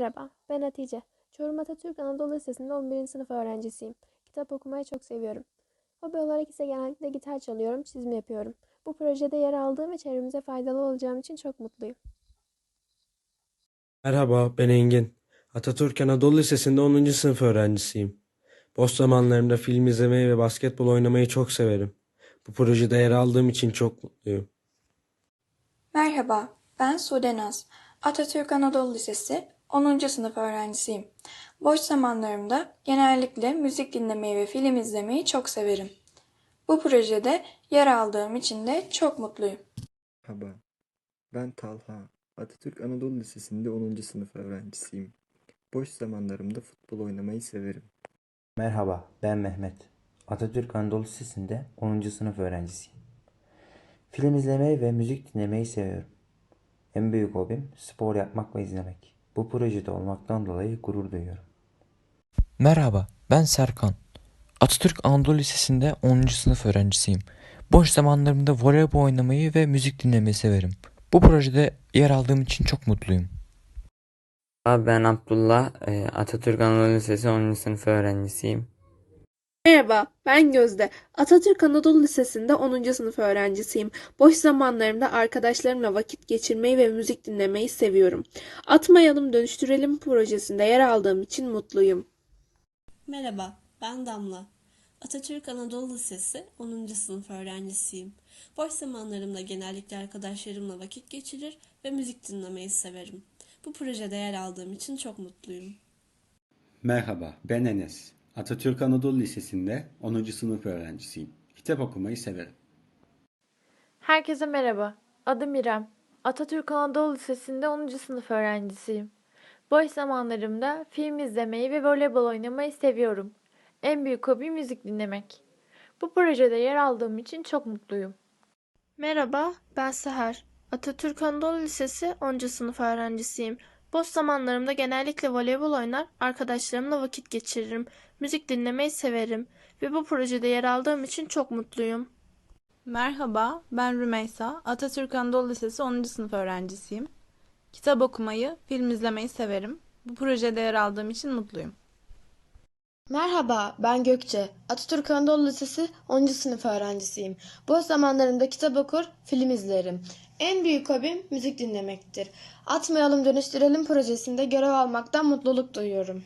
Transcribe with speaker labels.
Speaker 1: Merhaba, ben Hatice. Çorum Atatürk Anadolu Lisesi'nde 11. sınıf öğrencisiyim. Kitap okumayı çok seviyorum. Hobi olarak ise genellikle gitar çalıyorum, çizim yapıyorum. Bu projede yer aldığım ve çevremize faydalı olacağım için çok mutluyum.
Speaker 2: Merhaba, ben Engin. Atatürk Anadolu Lisesi'nde 10. sınıf öğrencisiyim. Boş zamanlarımda film izlemeyi ve basketbol oynamayı çok severim. Bu projede yer aldığım için çok mutluyum.
Speaker 3: Merhaba, ben Sude Naz. Atatürk Anadolu Lisesi 10. sınıf öğrencisiyim. Boş zamanlarımda genellikle müzik dinlemeyi ve film izlemeyi çok severim. Bu projede yer aldığım için de çok mutluyum.
Speaker 4: Merhaba, ben Talha. Atatürk Anadolu Lisesi'nde 10. sınıf öğrencisiyim. Boş zamanlarımda futbol oynamayı severim.
Speaker 5: Merhaba, ben Mehmet. Atatürk Anadolu Lisesi'nde 10. sınıf öğrencisiyim. Film izlemeyi ve müzik dinlemeyi seviyorum. En büyük hobim spor yapmak ve izlemek. Bu projede olmaktan dolayı gurur duyuyorum.
Speaker 6: Merhaba, ben Serkan. Atatürk Anadolu Lisesi'nde 10. sınıf öğrencisiyim. Boş zamanlarımda voleybol oynamayı ve müzik dinlemeyi severim. Bu projede yer aldığım için çok mutluyum.
Speaker 7: Abi ben Abdullah, e, Atatürk Anadolu Lisesi 10. sınıf öğrencisiyim.
Speaker 8: Merhaba, ben Gözde. Atatürk Anadolu Lisesi'nde 10. sınıf öğrencisiyim. Boş zamanlarımda arkadaşlarımla vakit geçirmeyi ve müzik dinlemeyi seviyorum. Atmayalım Dönüştürelim projesinde yer aldığım için mutluyum.
Speaker 9: Merhaba, ben Damla. Atatürk Anadolu Lisesi 10. sınıf öğrencisiyim. Boş zamanlarımda genellikle arkadaşlarımla vakit geçirir ve müzik dinlemeyi severim. Bu projede yer aldığım için çok mutluyum.
Speaker 10: Merhaba, ben Enes. Atatürk Anadolu Lisesi'nde 10. sınıf öğrencisiyim. Kitap okumayı severim.
Speaker 11: Herkese merhaba. Adım İrem. Atatürk Anadolu Lisesi'nde 10. sınıf öğrencisiyim. Boş zamanlarımda film izlemeyi ve voleybol oynamayı seviyorum. En büyük hobi müzik dinlemek. Bu projede yer aldığım için çok mutluyum.
Speaker 8: Merhaba, ben Seher. Atatürk Anadolu Lisesi 10. sınıf öğrencisiyim. Boş zamanlarımda genellikle voleybol oynar, arkadaşlarımla vakit geçiririm. Müzik dinlemeyi severim ve bu projede yer aldığım için çok mutluyum.
Speaker 12: Merhaba, ben Rümeysa. Atatürk Anadolu Lisesi 10. sınıf öğrencisiyim. Kitap okumayı, film izlemeyi severim. Bu projede yer aldığım için mutluyum.
Speaker 13: Merhaba, ben Gökçe. Atatürk Anadolu Lisesi 10. sınıf öğrencisiyim. Boş zamanlarımda kitap okur, film izlerim. En büyük hobim müzik dinlemektir. Atmayalım Dönüştürelim projesinde görev almaktan mutluluk duyuyorum.